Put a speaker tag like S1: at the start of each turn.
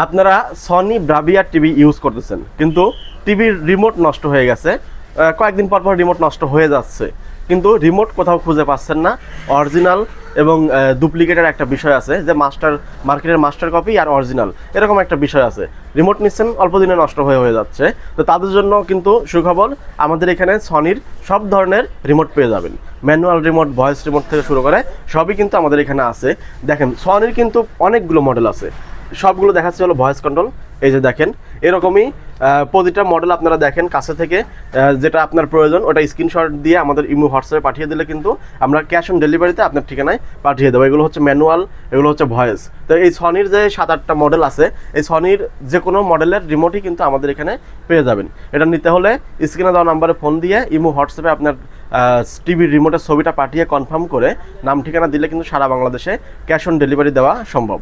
S1: আপনারা Sony ব্রাভিয়ার TV use করতেছেন। কিন্তু টিভির রিমোট নষ্ট হয়ে গেছে। কয়েকদিন পর পর রিমোট নষ্ট হয়ে যাচ্ছে। কিন্তু রিমোট কোথাও খুঁজে পাচ্ছেন না। অরিজিনাল এবং ডুপ্লিকেটের একটা বিষয় আছে যে মাস্টার মার্কেটের মাস্টার কপি আর অরিজিনাল এরকম একটা বিষয় আছে। রিমোট নিচ্ছেন, অল্প দিনে নষ্ট হয়ে হয়ে যাচ্ছে। তো তাদের জন্য কিন্তু সুখবর, আমাদের এখানে সনির সব ধরনের রিমোট পেয়ে যাবেন। ম্যানুয়াল রিমোট ভয়েস রিমোট থেকে শুরু করে সবই কিন্তু আমাদের এখানে আছে। দেখেন সনির কিন্তু অনেকগুলো মডেল আছে। সবগুলো দেখাচ্ছে হলো ভয়েস কন্ট্রোল এই যে দেখেন, এরকমই প্রতিটা মডেল আপনারা দেখেন কাছে থেকে যেটা আপনার প্রয়োজন, ওটা স্ক্রিনশট দিয়ে আমাদের ইমো হোয়াটসঅ্যাপে পাঠিয়ে দিলে কিন্তু আমরা ক্যাশ অন ডেলিভারিতে আপনার ঠিকানায় পাঠিয়ে দেবো। এগুলো হচ্ছে ম্যানুয়াল এগুলো হচ্ছে ভয়েস। তো এই সনির যে সাত আটটা মডেল আছে, এই সনির যে কোনো মডেলের রিমোটই কিন্তু আমাদের এখানে পেয়ে যাবেন। এটা নিতে হলে স্ক্রিনে দেওয়া নাম্বারে ফোন দিয়ে ইমো হোয়াটসঅ্যাপে আপনার টিভির রিমোটের ছবিটা পাঠিয়ে কনফার্ম করে নাম ঠিকানা দিলে কিন্তু সারা বাংলাদেশে ক্যাশ অন ডেলিভারি দেওয়া সম্ভব।